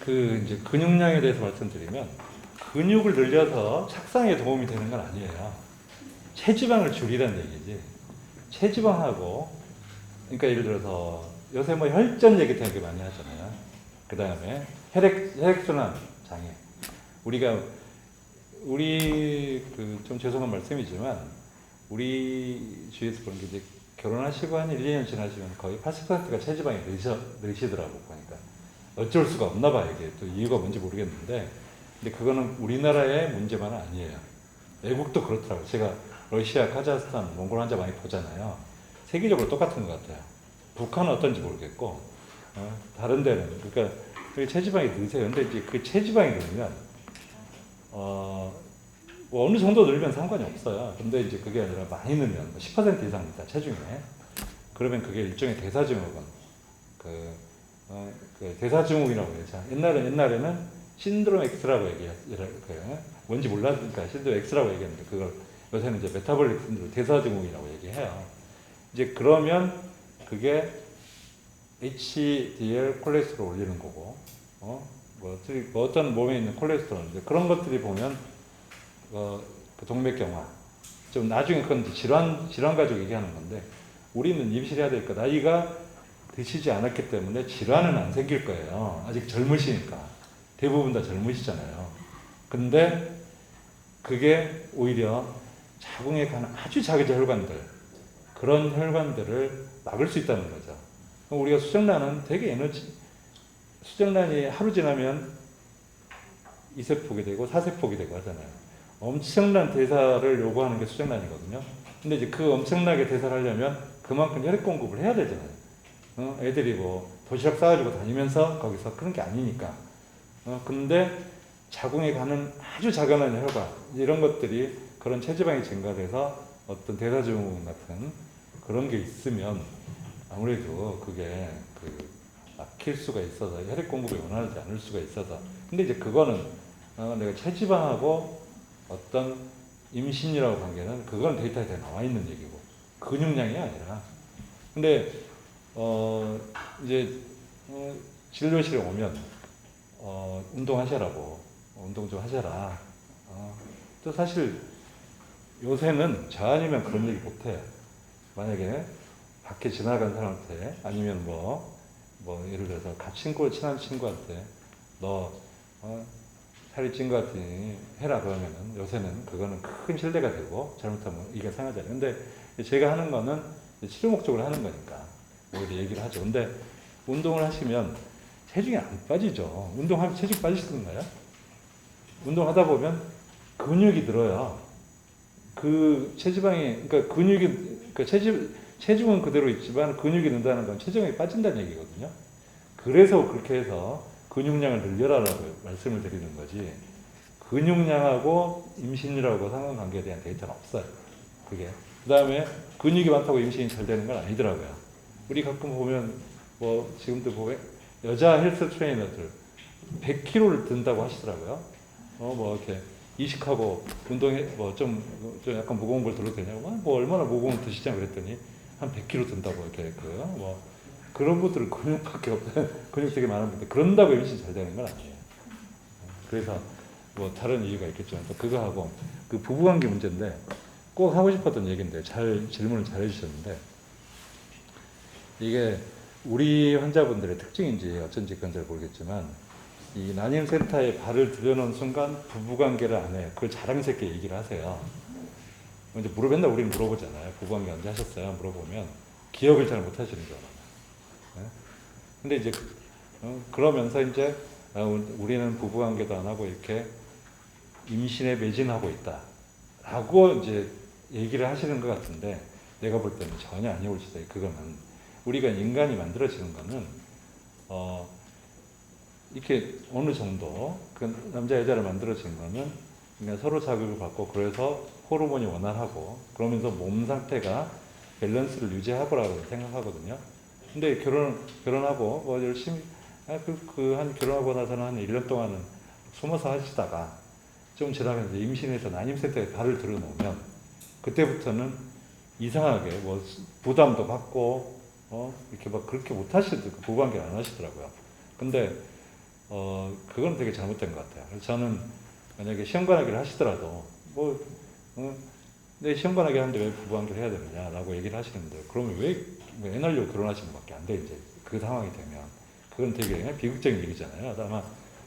그 이제 근육량에 대해서 말씀드리면 근육을 늘려서 착상에 도움이 되는 건 아니에요. 체지방을 줄이라는 얘기지. 체지방하고 그러니까 예를 들어서 요새 뭐 혈전 얘기 되게 많이 하잖아요. 그 다음에 혈액 혈액순환 장애. 우리가 우리 그 좀 죄송한 말씀이지만 우리 주위에서 보는 게 이제 결혼하시고 한 1, 2년 지나시면 거의 80%가 체지방이 늘시, 늘시더라고 보니까 어쩔 수가 없나 봐요 이게 또 이유가 뭔지 모르겠는데. 근데 그거는 우리나라의 문제만은 아니에요. 외국도 그렇더라고요. 제가 러시아, 카자흐스탄, 몽골 환자 많이 보잖아요. 세계적으로 똑같은 것 같아요. 북한은 어떤지 모르겠고 어, 다른 데는. 그러니까 체지방이 느세요. 근데 이제 그 체지방이 늘면 어, 뭐 어느 정도 늘면 상관이 없어요. 근데 이제 그게 아니라 많이 늘면 뭐10% 이상 있다 체중에. 그러면 그게 일종의 대사증후군. 그, 어, 그 대사증후군이라고 해요. 자, 옛날에 옛날에는 신드롬 X라고 얘기했어요. 그, 뭔지 몰랐으니까 신드롬 X라고 얘기했는데 그걸 요새는 이제 메타볼릭 신드롬 대사증후군이라고 얘기해요. 이제 그러면 그게 HDL 콜레스테롤 올리는 거고 어? 뭐, 뭐 어떤 몸에 있는 콜레스테롤 이제 그런 것들이 보면 어, 그 동맥경화 좀 나중에 그건 질환 질환 가지고 얘기하는 건데 우리는 임신해야 되니까 나이가 드시지 않았기 때문에 질환은 안 생길 거예요. 아직 젊으시니까 대부분 다 젊으시잖아요. 근데 그게 오히려 자궁에 가는 아주 작은 혈관들 그런 혈관들을 막을 수 있다는 거죠. 우리가 수정란은 되게 에너지 수정란이 하루 지나면 이세포기 되고 사세포기 되고 하잖아요. 엄청난 대사를 요구하는 게 수정란이거든요. 근데 이제 그 엄청나게 대사를 하려면 그만큼 혈액 공급을 해야 되잖아요. 어? 애들이 뭐 도시락 싸가지고 다니면서 거기서 그런 게 아니니까. 어? 근데 자궁에 가는 아주 작은 혈관 이런 것들이 그런 체지방이 증가돼서 어떤 대사증후군 같은 그런 게 있으면 아무래도 그게 그 막힐 수가 있어서 혈액 공급이 원활하지 않을 수가 있어서 근데 이제 그거는 어, 내가 체지방하고 어떤 임신이라고 관계는 그건 데이터에 다 나와 있는 얘기고 근육량이 아니라 근데 어 이제 어, 진료실에 오면 어 운동하셔라고 운동 좀 하셔라. 어, 또 사실 요새는 저 아니면 그런 얘기 못해요. 만약에 밖에 지나간 사람한테 아니면 뭐, 뭐 예를 들어서 친구 친한 친구한테 너 어, 살이 찐 것 같으니 해라 그러면은 요새는 그거는 큰 신뢰가 되고 잘못하면 이게 상하잖아요. 근데 제가 하는 거는 치료 목적으로 하는 거니까 오히려 얘기를 하죠. 근데 운동을 하시면 체중이 안 빠지죠. 운동하면 체중 빠지시던가요? 운동하다 보면 근육이 늘어요. 그 체지방이 그러니까 근육이 그러니까 체지 체중은 그대로 있지만 근육이 는다는 건 체중이 빠진다는 얘기거든요. 그래서 그렇게 해서 근육량을 늘려라라고 말씀을 드리는 거지. 근육량하고 임신이라고 상관관계에 대한 데이터는 없어요. 그게. 그 다음에 근육이 많다고 임신이 잘 되는 건 아니더라고요. 우리 가끔 보면 뭐 지금도 보면 여자 헬스 트레이너들 100kg를 든다고 하시더라고요. 어 뭐 이렇게 이식하고 운동해 뭐좀 좀 약간 무거운 걸 들어도 되냐고 뭐 얼마나 무거운 걸 드시냐 그랬더니 한 100kg 든다고 이렇게 그뭐 그런 분들은 근육밖에 없어요. 근육 되게 많은 분들 그런다고 임신 잘 되는 건 아니에요. 그래서 뭐 다른 이유가 있겠지만 또 그거 하고 그 부부관계 문제인데 꼭 하고 싶었던 얘기인데 잘 질문을 잘 해주셨는데 이게 우리 환자분들의 특징인지 어쩐지 그건 잘 모르겠지만 이 난임센터에 발을 들여놓은 순간 부부관계를 안 해요. 그걸 자랑스럽게 얘기를 하세요. 이제 물어 맨날 우리는 물어보잖아요. 부부관계 언제 하셨어요? 물어보면 기억을 잘 못하시는 줄 알아요. 네? 근데 이제 어, 그러면서 이제 아, 우리는 부부관계도 안 하고 이렇게 임신에 매진하고 있다라고 이제 얘기를 하시는 것 같은데 내가 볼 때는 전혀 아니올지도 그거는 우리가 인간이 만들어지는 거는 어 이렇게 어느 정도 그 남자 여자를 만들어진 거는 그냥 서로 자극을 받고 그래서 호르몬이 원활하고 그러면서 몸 상태가 밸런스를 유지하고라고 생각하거든요. 근데 결혼 결혼하고 뭐 열심히 그그한 결혼하고 나서는 한 1년 동안은 숨어서 하시다가 좀 지나면서 임신해서 난임센터에 발을 들여놓으면 그때부터는 이상하게 뭐 부담도 받고 어 이렇게 막 그렇게 못 하시더라고요. 부부관계 안 하시더라고요. 근데 어 그건 되게 잘못된 것 같아요. 그래서 저는 만약에 시험관하기를 하시더라도 뭐 어, 내 시험관하기 하는데 왜 부부관계를 해야 되느냐라고 얘기를 하시는데 그러면 왜, 왜 애날려 결혼하시는 것밖에 안 돼 이제 그 상황이 되면 그건 되게 비극적인 얘기잖아요. 아마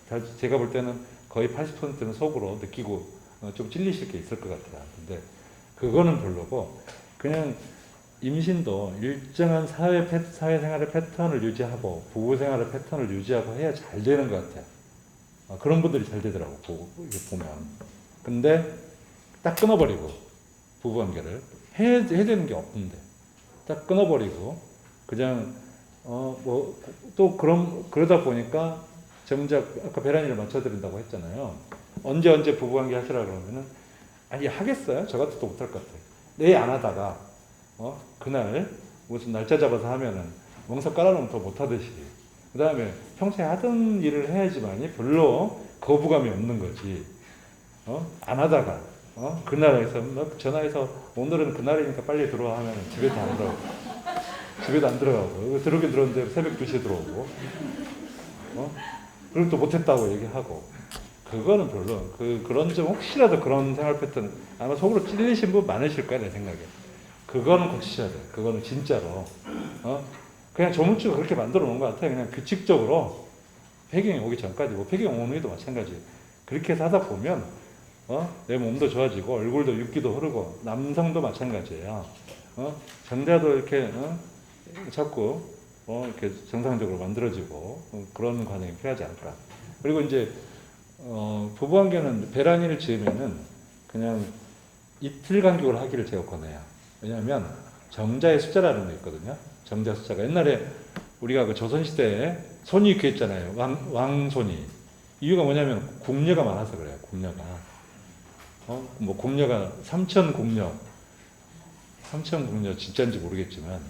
다- 제가 볼 때는 거의 80%는 속으로 느끼고 어, 좀 찔리실 게 있을 것 같아요. 근데 그거는 별로고 그냥 임신도 일정한 사회 패, 사회생활의 패턴을 유지하고 부부 생활의 패턴을 유지하고 해야 잘 되는 것 같아요. 아, 그런 분들이 잘 되더라고 보, 보면. 근데 딱 끊어버리고 부부 관계를 해야, 되는 게 없는데 딱 끊어버리고 그냥 어 뭐 또 그런 그러다 보니까 정작 아까 베란이를 맞춰드린다고 했잖아요. 언제 언제 부부 관계 하시라 그러면은 아니 하겠어요? 저 같아도 못할 것 같아요. 내일 안 하다가 어? 그날 무슨 날짜 잡아서 하면은 멍석 깔아놓으면 더 못하듯이. 그 다음에 평소에 하던 일을 해야지만이 별로 거부감이 없는 거지. 어? 안 하다가. 어? 그날에서 막 전화해서 오늘은 그날이니까 빨리 들어와 하면 집에도 안 들어가고. 집에도 안 들어가고. 들어오긴 들었는데 새벽 2시에 들어오고. 어? 그리고 또 못했다고 얘기하고. 그거는 별로. 그 그런 점 혹시라도 그런 생활 패턴 아마 속으로 찔리신 분 많으실 거야 내 생각에 그거는 고치셔야 돼. 그거는 진짜로. 어? 그냥 조문주가 그렇게 만들어 놓은 것 같아. 그냥 규칙적으로 폐경이 오기 전까지. 뭐 폐경 오는 후에도 마찬가지. 그렇게 해서 하다 보면 어 내 몸도 좋아지고 얼굴도 윤기도 흐르고 남성도 마찬가지예요. 어? 정자도 이렇게 어? 자꾸 어? 이렇게 정상적으로 만들어지고 어, 그런 과정이 필요하지 않을까 그리고 이제 어, 부부관계는 배란이를 지으면은 그냥 이틀 간격으로 하기를 제가 권해요. 왜냐하면 정자의 숫자라는 게 있거든요. 정자 숫자가 옛날에 우리가 그 조선시대에 손이 귀했잖아요. 왕, 왕손이. 이유가 뭐냐면 궁녀가 많아서 그래요. 궁녀가. 어? 뭐 궁녀가 삼천 궁녀. 삼천 궁녀 진짜인지 모르겠지만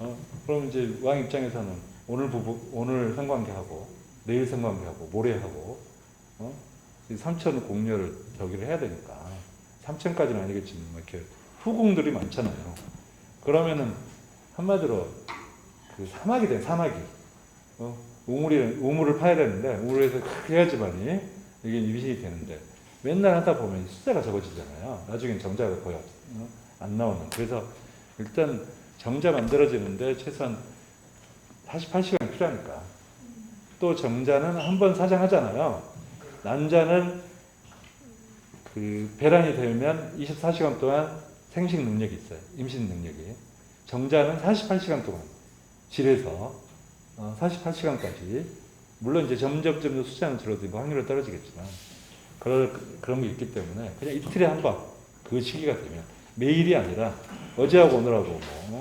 어? 그럼 이제 왕 입장에서는 오늘 부부 오늘 성관계하고 내일 성관계하고 모레하고 어? 이 삼천 공녀를 저기를 해야 되니까 삼천까지는 아니겠지만 뭐 이렇게 후궁들이 많잖아요. 그러면은 한마디로 그 사막이 돼 사막이 어? 우물이 우물을 파야 되는데 우물에서 크게 해야지만이 이게 임신이 되는데 맨날 하다 보면 숫자가 적어지잖아요. 나중엔 정자가 거의 없- 어? 안 나오는. 그래서 일단 정자 만들어지는데 최소한 48시간 필요하니까 또 정자는 한 번 사장하잖아요. 난자는 그 배란이 되면 24시간 동안 생식 능력이 있어요. 임신 능력이. 정자는 48시간 동안 질에서 어, 48시간까지. 물론 이제 점점 점점 숫자는 줄어들고 확률은 떨어지겠지만 그럴 그런 게 있기 때문에 그냥 이틀에 한 번 그 시기가 되면 매일이 아니라 어제하고 오늘하고 뭐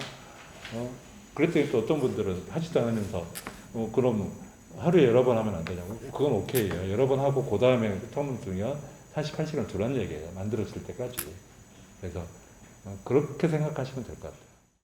어, 그랬더니 또 어떤 분들은 하지도 않으면서 어, 그럼 하루에 여러 번 하면 안 되냐고. 그건 오케이예요. 여러 번 하고 그 다음에 텀을 두면 48시간 두란 얘기예요. 만들어질 때까지. 그래서 어, 그렇게 생각하시면 될 것 같아요